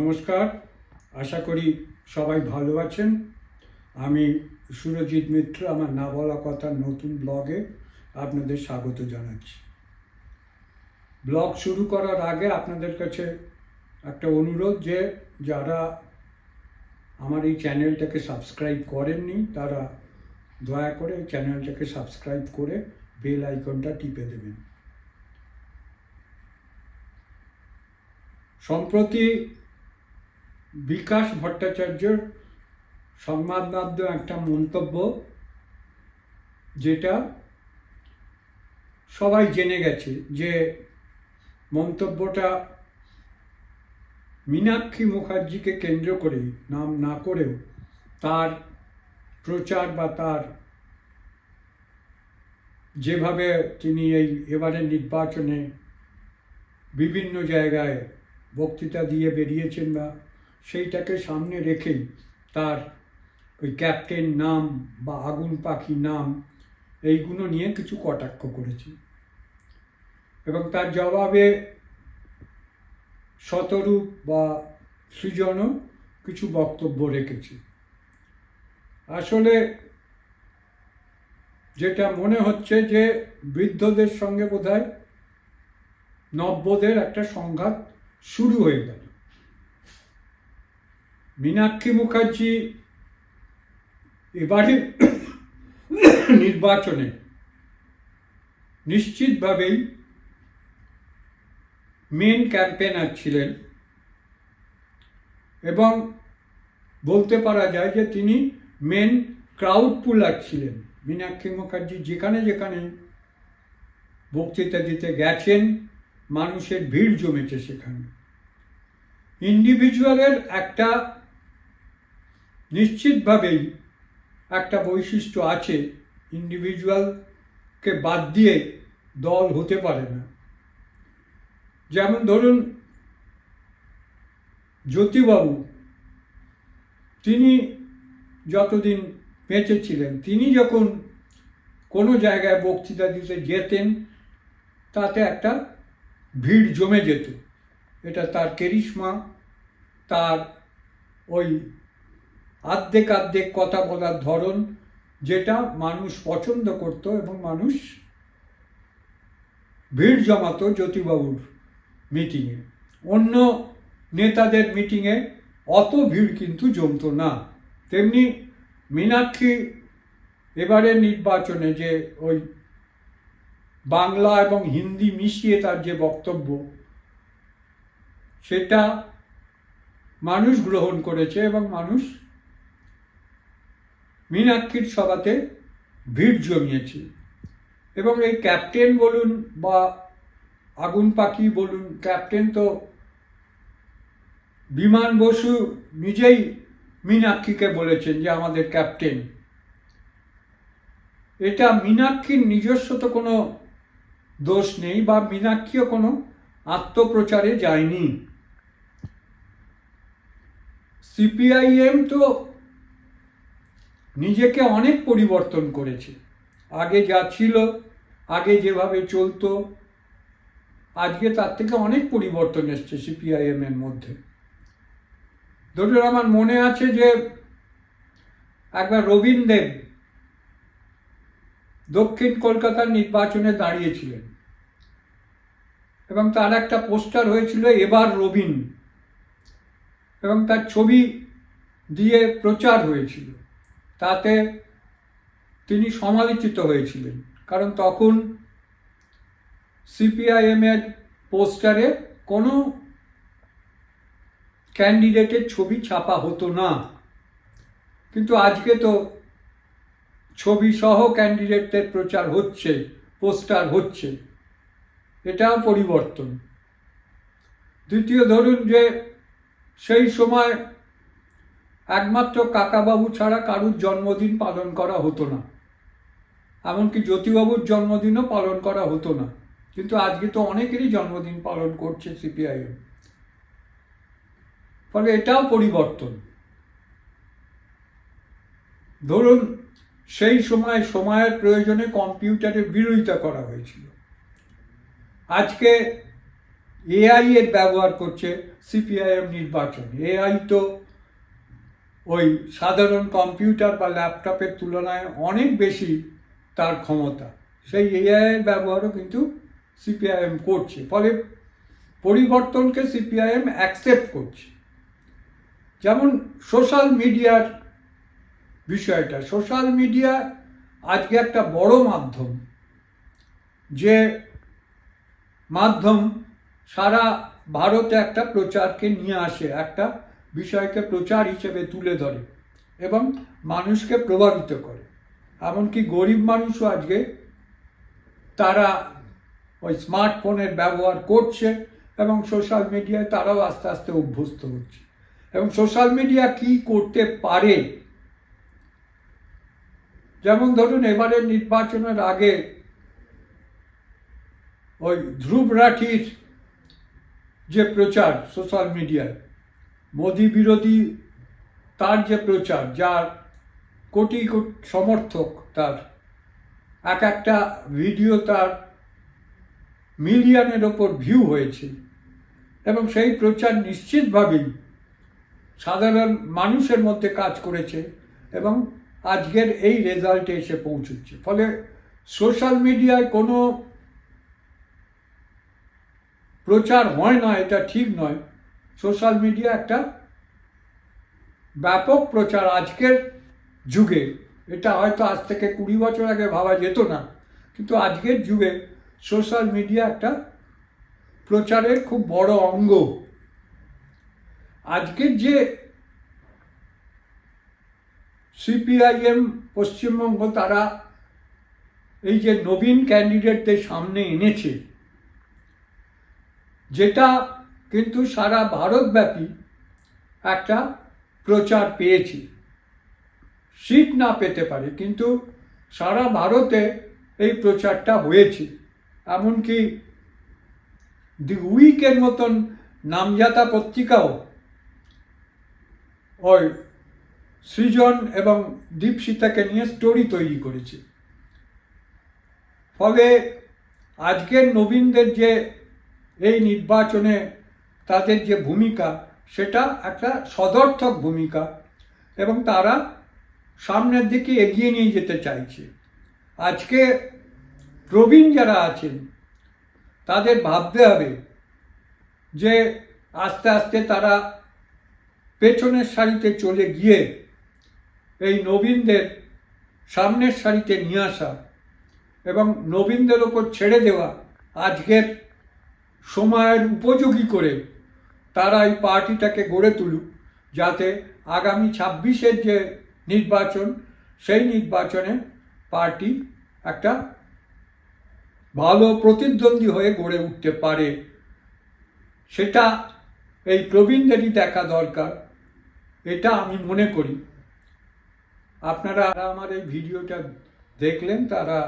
নমস্কার। আশা করি সবাই ভালো আছেন। আমি সুরজিৎ মিত্র, আমার না বলা কথা নতুন ব্লগে আপনাদের স্বাগত জানাচ্ছি। ব্লগ শুরু করার আগে আপনাদের কাছে একটা অনুরোধ যে, যারা আমার এই চ্যানেলটাকে সাবস্ক্রাইব করেননি, তারা দয়া করে চ্যানেলটাকে সাবস্ক্রাইব করে বেল আইকনটা টিপে দেবেন। সম্প্রতি বিকাশ ভট্টাচার্যর সংবাদ মাধ্যম একটা মন্তব্য, যেটা সবাই জেনে গেছে যে মন্তব্যটা মীনাক্ষী মুখার্জিকে কেন্দ্র করে, নাম না করেও তার প্রচার বা তার যেভাবে তিনি এই এবারের নির্বাচনে বিভিন্ন জায়গায় বক্তৃতা দিয়ে বেরিয়েছেন বা সেইটাকে সামনে রেখেই তার ওই ক্যাপ্টেন নাম বা আগুন পাখি নাম, এইগুলো নিয়ে কিছু কটাক্ষ করেছে। এবং তার জবাবে শতরূপ বা সৃজনও কিছু বক্তব্য রেখেছে। আসলে যেটা মনে হচ্ছে যে বৃদ্ধদের সঙ্গে বোধহয় নব্যদের একটা সংঘাত শুরু হয়ে গেল। মীনাক্ষী মুখার্জি এবারে নির্বাচনে নিশ্চিতভাবেই মেন ক্যাম্পেনার ছিলেন এবং বলতে পারা যায় যে তিনি মেন ক্রাউড পুলার ছিলেন। মীনাক্ষী মুখার্জি যেখানে যেখানে বক্তৃতা দিতে গেছেন, মানুষের ভিড় জমেছে সেখানে। ইন্ডিভিজুয়ালের একটা নিশ্চিতভাবেই একটা বৈশিষ্ট্য আছে ইন্ডিভিজুয়ালকে বাদ দিয়ে দল হতে পারে না। যেমন ধরুন, জ্যোতিবাবু, তিনি যতদিন বেঁচে ছিলেন, তিনি যখন কোনো জায়গায় বক্তৃতা দিতে যেতেন, তাতে একটা ভিড় জমে যেত। এটা তার কেরিশমা, তার ওই আর্ধেক আর্ধেক কথা বলার ধরন যেটা মানুষ পছন্দ করত এবং মানুষ ভিড় জমাতো জ্যোতিবাবুর মিটিংয়ে অন্য নেতাদের মিটিংয়ে অত ভিড় কিন্তু জমতো না। তেমনি মীনাক্ষী এবারের নির্বাচনে যে ওই বাংলা এবং হিন্দি মিশিয়ে তার যে বক্তব্য, সেটা মানুষ গ্রহণ করেছে এবং মানুষ মীনাক্ষীর সভাতে ভিড় জমিয়েছে। এবং এই ক্যাপ্টেন বলুন বা আগুন পাখি বলুন, ক্যাপ্টেন তো বিমান বসু নিজেই মীনাক্ষীকে বলেছেন যে আমাদের ক্যাপ্টেন। এটা মীনাক্ষীর নিজস্ব তো কোনো দোষ নেই বা মীনাক্ষীও কোনো আত্মপ্রচারে যায়নি। সিপিআইএম তো নিজেকে অনেক পরিবর্তন করেছে। আগে যা ছিল, আগে যেভাবে চলতো, আজকে তার থেকে অনেক পরিবর্তন এসছে সিপিআইএম এর মধ্যে। ধরুন আমার মনে আছে যে একবার রবীন দেব দক্ষিণ কলকাতার নির্বাচনে দাঁড়িয়েছিলেন এবং তার একটা পোস্টার হয়েছিল এবার রবিন এবং তার ছবি দিয়ে প্রচার হয়েছিল। তাতে তিনি সমালোচিত হয়েছিলেন। কারণ তখন সিপিআইএম এর পোস্টারে কোনো ক্যান্ডিডেটের ছবি ছাপা হতো না। কিন্তু আজকে তো ছবি সহ ক্যান্ডিডেটদের প্রচার হচ্ছে, পোস্টার হচ্ছে। এটাও পরিবর্তন। দ্বিতীয়, ধরুন যে সেই সময় একমাত্র কাকাবাবু ছাড়া কারুর জন্মদিন পালন করা হতো না। এমনকি জ্যোতিবাবুর জন্মদিনও পালন করা হতো না। কিন্তু আজকে তো অনেকেরই জন্মদিন পালন করছে সিপিআইএম। ফলে এটাও পরিবর্তন। ধরুন, সেই সময় সময়ের প্রয়োজনে কম্পিউটারের বিরোধিতা করা হয়েছিল। আজকে এআই এর ব্যবহার করছে সিপিআইএম নির্বাচন। এআই তো ওই সাধারণ কম্পিউটার বা ল্যাপটপের তুলনায় অনেক বেশি তার ক্ষমতা। সেই এআই এর ব্যবহারও কিন্তু সিপিআইএম করছে। ফলে পরিবর্তনকে সিপিআইএম অ্যাকসেপ্ট করছে। যেমন সোশ্যাল মিডিয়ার বিষয়টা সোশ্যাল মিডিয়া আজকে একটা বড় মাধ্যম, যে মাধ্যম সারা ভারতে একটা প্রচারকে নিয়ে আসে, একটা বিষয়কে প্রচার হিসেবে তুলে ধরে এবং মানুষকে প্রভাবিত করে। এমনকি গরিব মানুষও আজকে তারা ওই স্মার্টফোনের ব্যবহার করছে এবং সোশ্যাল মিডিয়ায় তারাও আস্তে আস্তে অভ্যস্ত হচ্ছে। এবং সোশ্যাল মিডিয়া কি করতে পারে? যেমন ধরুন এবারের নির্বাচনের আগে ওই ধ্রুব রাঠির যে প্রচার সোশ্যাল মিডিয়ায় মোদি বিরোধী তার যে প্রচার, যার কোটি সমর্থক তার, এক একটা ভিডিও তার মিলিয়নের ওপর ভিউ হয়েছে। এবং সেই প্রচার নিশ্চিতভাবেই সাধারণ মানুষের মধ্যে কাজ করেছে এবং আজকের এই রেজাল্টে এসে পৌঁছচ্ছে। ফলে সোশ্যাল মিডিয়ায় কোনো প্রচার হয় না, এটা ঠিক নয়। সোশ্যাল মিডিয়া একটা ব্যাপক প্রচার আজকের যুগে। এটা হয়তো আজ থেকে কুড়ি বছর আগে ভাবা যেত না, কিন্তু আজকের যুগে সোশ্যাল মিডিয়া একটা প্রচারের খুব বড় অঙ্গ। আজকের যে সিপিআইএম, পশ্চিমবঙ্গ, তারা এই যে নবীন ক্যান্ডিডেটদের সামনে এনেছে, যেটা কিন্তু সারা ভারতব্যাপী একটা প্রচার পেয়েছি। সিট না পেতে পারে, কিন্তু সারা ভারতে এই প্রচারটা হয়েছে। এমনকি দি উইকের মতন নামজাতা পত্রিকাও ওই সৃজন এবং দীপশিতাকে নিয়ে স্টোরি তৈরি করেছে। ফলে আজকের নবীনদের যে এই নির্বাচনে তাদের যে ভূমিকা, সেটা একটা সদর্থক ভূমিকা এবং তারা সামনের দিকে এগিয়ে নিয়ে যেতে চাইছে। আজকে প্রবীণ যারা আছেন, তাদের ভাবতে হবে যে আস্তে আস্তে তারা পেছনের সারিতে চলে গিয়ে এই নবীনদের সামনের সারিতে নিয়ে আসা এবং নবীনদের ওপর ছেড়ে দেওয়া আজকের সময়ের উপযোগী করে তারা এই পার্টিটাকে গড়ে তুলুক, যাতে আগামী ছাব্বিশের যে নির্বাচন, সেই নির্বাচনে পার্টি একটা ভালো প্রতিদ্বন্দ্বী হয়ে গড়ে উঠতে পারে। সেটা এই প্রবীণদেরই দেখা দরকার, এটা আমি মনে করি। আপনারা আমার এই ভিডিওটা দেখলেন, তারা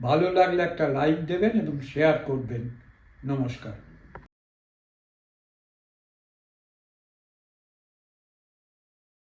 ভালো লাগলে একটা লাইক দেবেন এবং শেয়ার করবেন। নমস্কার।